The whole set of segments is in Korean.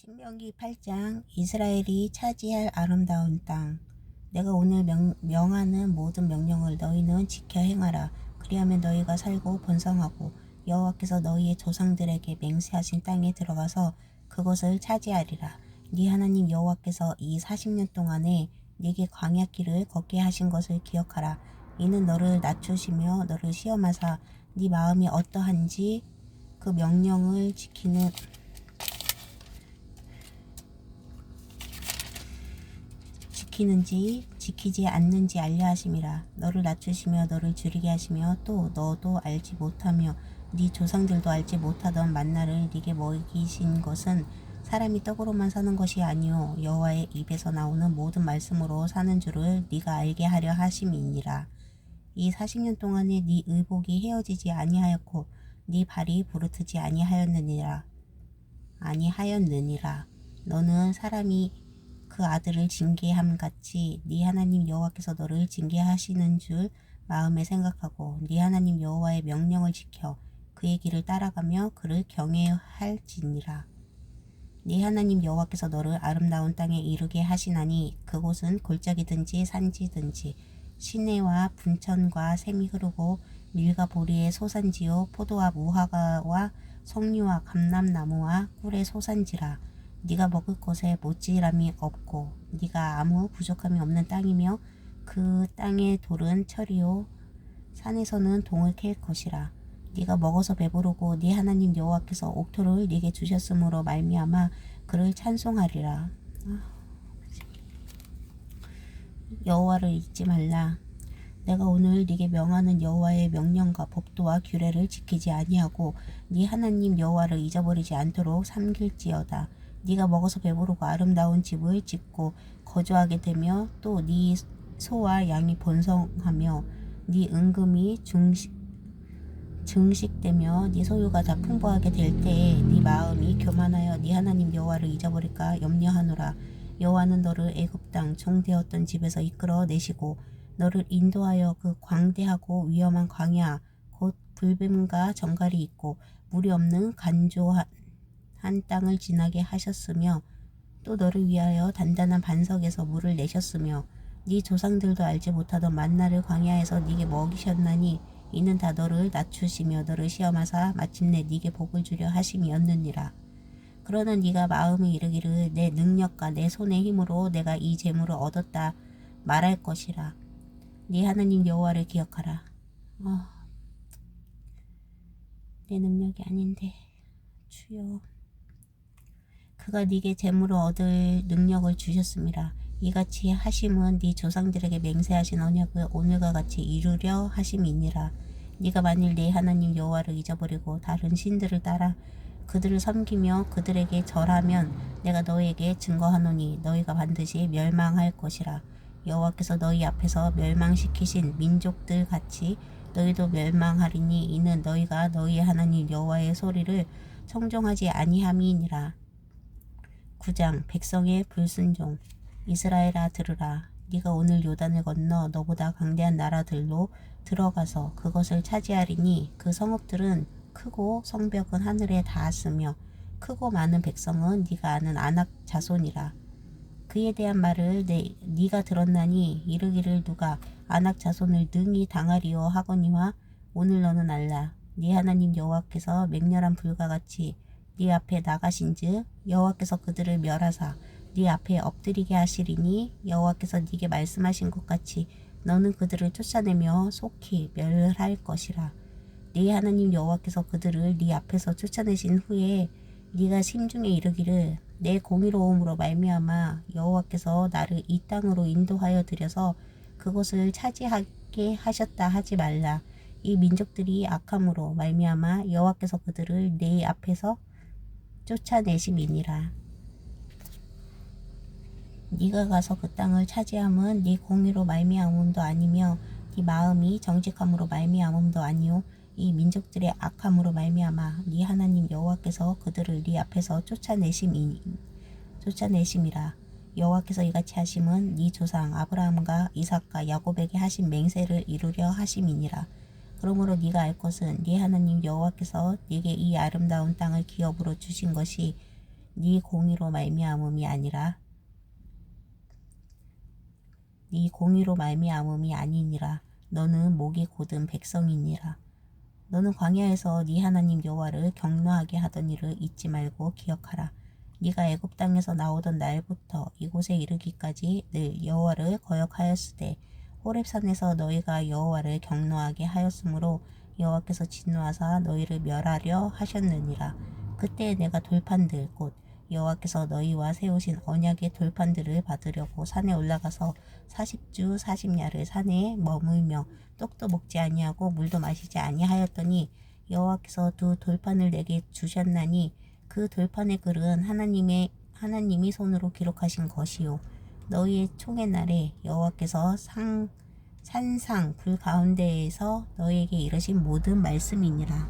신명기 8장 이스라엘이 차지할 아름다운 땅. 내가 오늘 명, 명하는 모든 명령을 너희는 지켜 행하라. 그리하면 너희가 살고 번성하고 여호와께서 너희의 조상들에게 맹세하신 땅에 들어가서 그것을 차지하리라. 네 하나님 여호와께서 이 40년 동안에 네게 광야길을 걷게 하신 것을 기억하라. 이는 너를 낮추시며 너를 시험하사 네 마음이 어떠한지 그 명령을 지키는 지키는지 지키지 않는지 알려 하심이라 너를 낮추시며 너를 줄이게 하시며 또 너도 알지 못하며 네 조상들도 알지 못하던 만나를 네게 먹이신 것은 사람이 떡으로만 사는 것이 아니요 여호와의 입에서 나오는 모든 말씀으로 사는 줄을 네가 알게 하려 하심이니라. 이 40년 동안에 네 의복이 헤어지지 아니하였고 네 발이 부르트지 아니하였느니라. 아니하였느니라. 너는 사람이 그 아들을 징계함 같이 네 하나님 여호와께서 너를 징계하시는 줄 마음에 생각하고 네 하나님 여호와의 명령을 지켜 그의 길을 따라가며 그를 경외할지니라. 네 하나님 여호와께서 너를 아름다운 땅에 이르게 하시나니 그곳은 골짜기든지 산지든지 시내와 분천과 샘이 흐르고 밀과 보리의 소산지요 포도와 무화과와 석류와 감람나무와 꿀의 소산지라 네가 먹을 것에 모찌람이 없고 네가 아무 부족함이 없는 땅이며 그 땅의 돌은 철이요. 산에서는 동을 캘 것이라. 네가 먹어서 배부르고 네 하나님 여호와께서 옥토를 네게 주셨으므로 말미암아 그를 찬송하리라. 아, 여호와를 잊지 말라. 내가 오늘 네게 명하는 여호와의 명령과 법도와 규례를 지키지 아니하고 네 하나님 여호와를 잊어버리지 않도록 삼길지어다 네가 먹어서 배부르고 아름다운 집을 짓고 거주하게 되며 또 네 소와 양이 번성하며 네 은금이 중식 증식되며 네 소유가 다 풍부하게 될 때에 네 마음이 교만하여 네 하나님 여호와를 잊어버릴까 염려하노라. 여호와는 너를 애굽 땅 종되었던 집에서 이끌어 내시고 너를 인도하여 그 광대하고 위험한 광야 곧 불뱀과 정갈이 있고 물이 없는 간조한 한 땅을 지나게 하셨으며 또 너를 위하여 단단한 반석에서 물을 내셨으며 네 조상들도 알지 못하던 만나를 광야에서 네게 먹이셨나니 이는 다 너를 낮추시며 너를 시험하사 마침내 네게 복을 주려 하심이었느니라. 그러나 네가 마음에 이르기를 내 능력과 내 손의 힘으로 내가 이 재물을 얻었다 말할 것이라. 네 하나님 여호와를 기억하라. 어, 내 능력이 아닌데 주여. 그가 네게 재물을 얻을 능력을 주셨습니다. 이같이 하심은 네 조상들에게 맹세하신 언약을 오늘과 같이 이루려 하심이니라. 네가 만일 네 하나님 여호와를 잊어버리고 다른 신들을 따라 그들을 섬기며 그들에게 절하면 내가 너희에게 증거하노니 너희가 반드시 멸망할 것이라. 여호와께서 너희 앞에서 멸망시키신 민족들 같이 너희도 멸망하리니 이는 너희가 너희 하나님 여호와의 소리를 청종하지 아니함이니라. 9장 백성의 불순종. 이스라엘아 들으라. 네가 오늘 요단을 건너 너보다 강대한 나라들로 들어가서 그것을 차지하리니 그 성읍들은 크고 성벽은 하늘에 닿았으며 크고 많은 백성은 네가 아는 아낙 자손이라. 그에 대한 말을 내, 네가 들었나니 이르기를 누가 아낙 자손을 능히 당하리요 하거니와 오늘 너는 알라. 네 하나님 여호와께서 맹렬한 불과 같이 네 앞에 나가신즉 여호와께서 그들을 멸하사 네 앞에 엎드리게 하시리니 여호와께서 네게 말씀하신 것 같이 너는 그들을 쫓아내며 속히 멸할 것이라. 네 하나님 여호와께서 그들을 네 앞에서 쫓아내신 후에 네가 심중에 이르기를 내 공의로움으로 말미암아 여호와께서 나를 이 땅으로 인도하여 들여서 그곳을 차지하게 하셨다 하지 말라. 이 민족들이 악함으로 말미암아 여호와께서 그들을 내 앞에서 쫓아내심이니라. 네가 가서 그 땅을 차지함은 네 공의로 말미암음도 아니며 네 마음이 정직함으로 말미암음도 아니요. 이 민족들의 악함으로 말미암아 네 하나님 여호와께서 그들을 네 앞에서 쫓아내심이 쫓아내심이라. 여호와께서 이같이 하심은 네 조상 아브라함과 이삭과 야곱에게 하신 맹세를 이루려 하심이니라 그러므로 네가 알 것은 네 하나님 여호와께서 네게 이 아름다운 땅을 기업으로 주신 것이 네 공의로 말미암음이 아니라 네 공의로 말미암음이 아니니라. 너는 목이 곧은 백성이니라. 너는 광야에서 네 하나님 여호와를 경노하게 하던 일을 잊지 말고 기억하라. 네가 애굽 땅에서 나오던 날부터 이곳에 이르기까지 늘 여호와를 거역하였으되 호렙산에서 너희가 여호와를 경노하게 하였으므로 여호와께서 진노하사 너희를 멸하려 하셨느니라. 그때 내가 돌판들 곧 여호와께서 너희와 세우신 언약의 돌판들을 받으려고 산에 올라가서 40주 40야를 산에 머물며 떡도 먹지 아니하고 물도 마시지 아니하였더니 여호와께서 두 돌판을 내게 주셨나니 그 돌판의 글은 하나님의 하나님이 손으로 기록하신 것이요 너희의 총의 날에 여호와께서 상 산상 불 가운데에서 너희에게 이르신 모든 말씀이니라.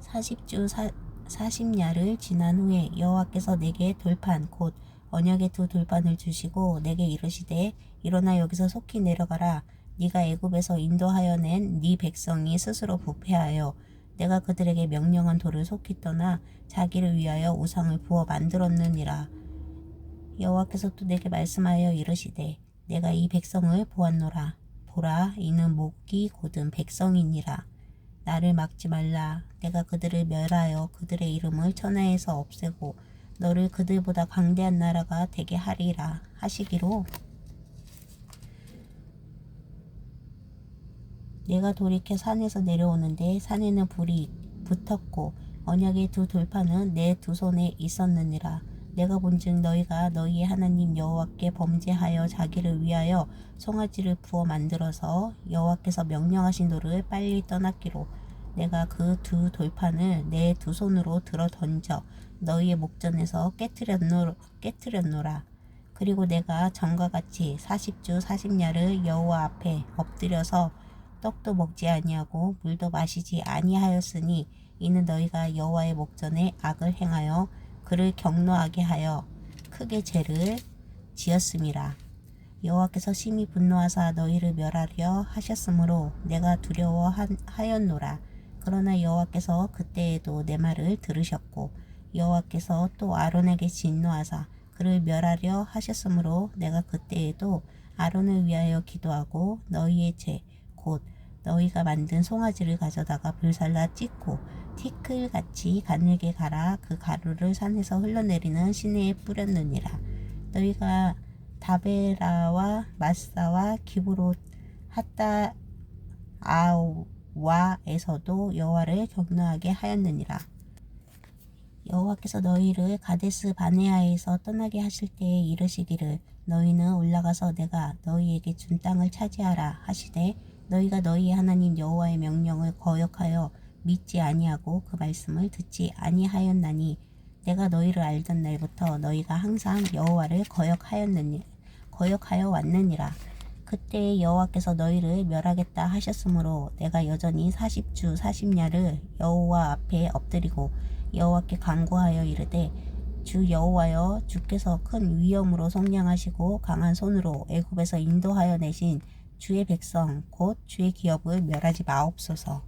40주 사, 40야를 지난 후에 여호와께서 내게 돌판 곧 언약의 두 돌판을 주시고 내게 이르시되 일어나 여기서 속히 내려가라. 네가 애굽에서 인도하여 낸 네 백성이 스스로 부패하여 내가 그들에게 명령한 돌을 속히 떠나 자기를 위하여 우상을 부어 만들었느니라 여호와께서 또 내게 말씀하여 이르시되 내가 이 백성을 보았노라. 보라 이는 목이 곧은 백성이니라. 나를 막지 말라. 내가 그들을 멸하여 그들의 이름을 천하에서 없애고 너를 그들보다 강대한 나라가 되게 하리라 하시기로. 내가 돌이켜 산에서 내려오는데 산에는 불이 붙었고 언약의 두 돌판은 내 두 손에 있었느니라 내가 본즉 너희가 너희의 하나님 여호와께 범죄하여 자기를 위하여 송아지를 부어 만들어서 여호와께서 명령하신 돌을 빨리 떠났기로 내가 그 두 돌판을 내 두 손으로 들어 던져 너희의 목전에서 깨뜨렸노, 깨뜨렸노라. 그리고 내가 전과 같이 40주 40야를 여호와 앞에 엎드려서 떡도 먹지 아니하고 물도 마시지 아니하였으니 이는 너희가 여호와의 목전에 악을 행하여 그를 경노하게 하여 크게 죄를 지었음이라. 여호와께서 심히 분노하사 너희를 멸하려 하셨으므로 내가 두려워하였노라. 그러나 여호와께서 그때에도 내 말을 들으셨고 여호와께서 또 아론에게 진노하사 그를 멸하려 하셨으므로 내가 그때에도 아론을 위하여 기도하고 너희의 죄 곧 너희가 만든 송아지를 가져다가 불살라 찢고 티끌같이 가늘게 갈아 그 가루를 산에서 흘러내리는 시내에 뿌렸느니라. 너희가 다베라와 마사와 기브로 하따 아와에서도 여호와를 경노하게 하였느니라. 여호와께서 너희를 가데스 바네아에서 떠나게 하실 때에 이르시기를 너희는 올라가서 내가 너희에게 준 땅을 차지하라 하시되 너희가 너희의 하나님 여호와의 명령을 거역하여 믿지 아니하고 그 말씀을 듣지 아니하였나니 내가 너희를 알던 날부터 너희가 항상 여호와를 거역하였느니 거역하여 왔느니라 그때 여호와께서 너희를 멸하겠다 하셨으므로 내가 여전히 40주 40야를 여호와 앞에 엎드리고 여호와께 간구하여 이르되 주 여호와여 주께서 큰 위엄으로 속량하시고 강한 손으로 애굽에서 인도하여 내신 주의 백성 곧 주의 기업을 멸하지 마옵소서.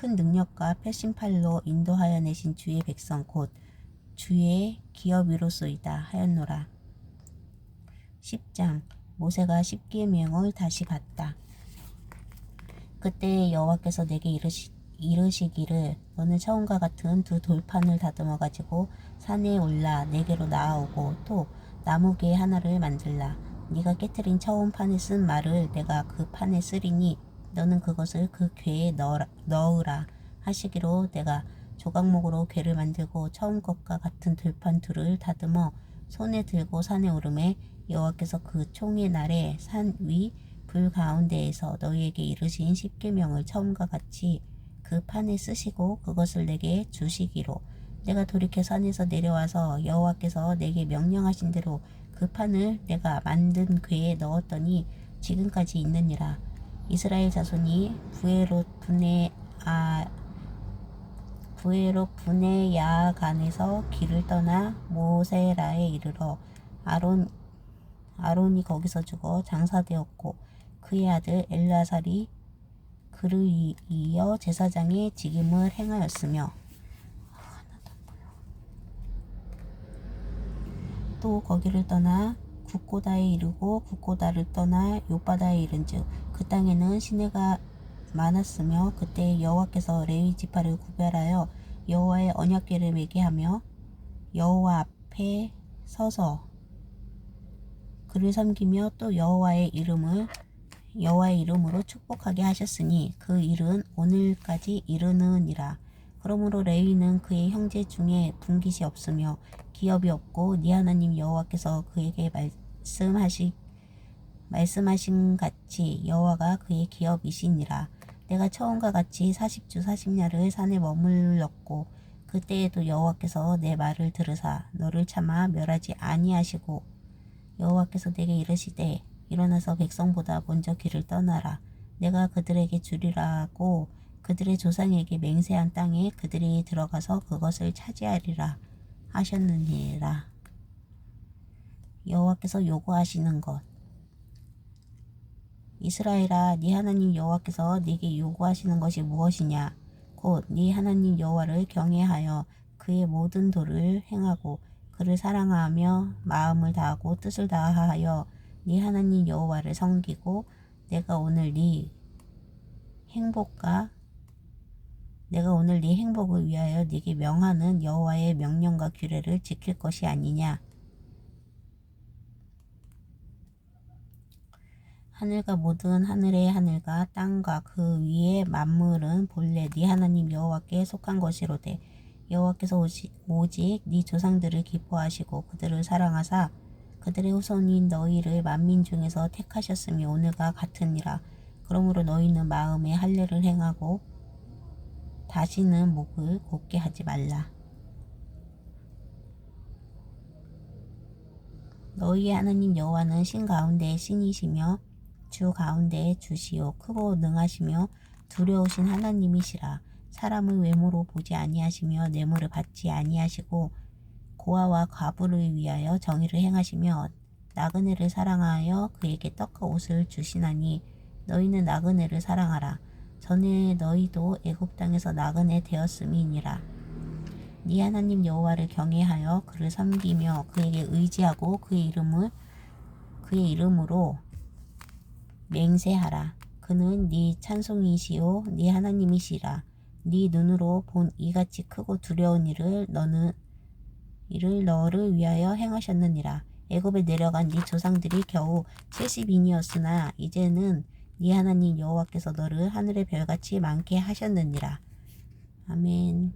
큰 능력과 패신팔로 인도하여 내신 주의 백성 곧 주의 기업이로소이다 하였노라. 10장 모세가 십계명을 다시 받다. 그때 여호와께서 내게 이르시, 이르시기를 너는 처음과 같은 두 돌판을 다듬어 가지고 산에 올라 내게로 나아오고 또 나무개 하나를 만들라. 네가 깨뜨린 처음 판에 쓴 말을 내가 그 판에 쓰리니 너는 그것을 그 궤에 넣으라, 넣으라 하시기로 내가 조각목으로 궤를 만들고 처음 것과 같은 들판 둘을 다듬어 손에 들고 산에 오름에 여호와께서 그 총의 날에 산 위 불 가운데에서 너희에게 이르신 십계명을 처음과 같이 그 판에 쓰시고 그것을 내게 주시기로 내가 돌이켜 산에서 내려와서 여호와께서 내게 명령하신 대로 그 판을 내가 만든 궤에 넣었더니 지금까지 있느니라. 이스라엘 자손이 부에롯 분의 아 부에롯 분의 야간에서 길을 떠나 모세라에 이르러 아론 아론이 거기서 죽어 장사되었고 그의 아들 엘라살이 그를 이- 이어 제사장의 직임을 행하였으며 또 거기를 떠나 국고다에 이르고 국고다를 떠나 요바다에 이른즉 그 땅에는 시내가 많았으며 그때 여호와께서 레위 지파를 구별하여 여호와의 언약궤를 매게 하며 여호와 앞에 서서 그를 섬기며 또 여호와의 이름을 여호와의 이름으로 축복하게 하셨으니 그 일은 오늘까지 이르느니라. 그러므로 레위는 그의 형제 중에 분깃이 없으며 기업이 없고 네 하나님 여호와께서 그에게 말씀하시 말씀하신 같이 여호와가 그의 기업이시니라. 내가 처음과 같이 40주 40야를 산에 머물렀고 그때에도 여호와께서 내 말을 들으사 너를 참아 멸하지 아니하시고 여호와께서 내게 이르시되 일어나서 백성보다 먼저 길을 떠나라. 내가 그들에게 주리라고 그들의 조상에게 맹세한 땅에 그들이 들어가서 그것을 차지하리라 하셨느니라. 여호와께서 요구하시는 것 이스라엘아 네 하나님 여호와께서 네게 요구하시는 것이 무엇이냐 곧 네 하나님 여호와를 경외하여 그의 모든 도를 행하고 그를 사랑하며 마음을 다하고 뜻을 다하여 네 하나님 여호와를 섬기고 내가 오늘 네 행복과 내가 오늘 네 행복을 위하여 네게 명하는 여호와의 명령과 규례를 지킬 것이 아니냐? 하늘과 모든 하늘의 하늘과 땅과 그 위의 만물은 본래 네 하나님 여호와께 속한 것이로되 여호와께서 오직 네 조상들을 기뻐하시고 그들을 사랑하사 그들의 후손인 너희를 만민 중에서 택하셨으며 오늘과 같으니라. 그러므로 너희는 마음에 할례를 행하고 다시는 목을 곧게 하지 말라. 너희의 하나님 여호와는 신 가운데의 신이시며 주 가운데의 주시요 크고 능하시며 두려우신 하나님이시라. 사람을 외모로 보지 아니하시며 뇌물을 받지 아니하시고 고아와 과부를 위하여 정의를 행하시며 나그네를 사랑하여 그에게 떡과 옷을 주시나니 너희는 나그네를 사랑하라 전에 너희도 애굽 땅에서 나그네 되었음이니라 네 하나님 여호와를 경외하여 그를 섬기며 그에게 의지하고 그의 이름을 그의 이름으로 맹세하라. 그는 네 찬송이시요 네 하나님이시라. 네 눈으로 본 이같이 크고 두려운 일을 너는 이를 너를 위하여 행하셨느니라. 애굽에 내려간 네 조상들이 겨우 70인이었으나 이제는 네 하나님 여호와께서 너를 하늘의 별같이 많게 하셨느니라. 아멘.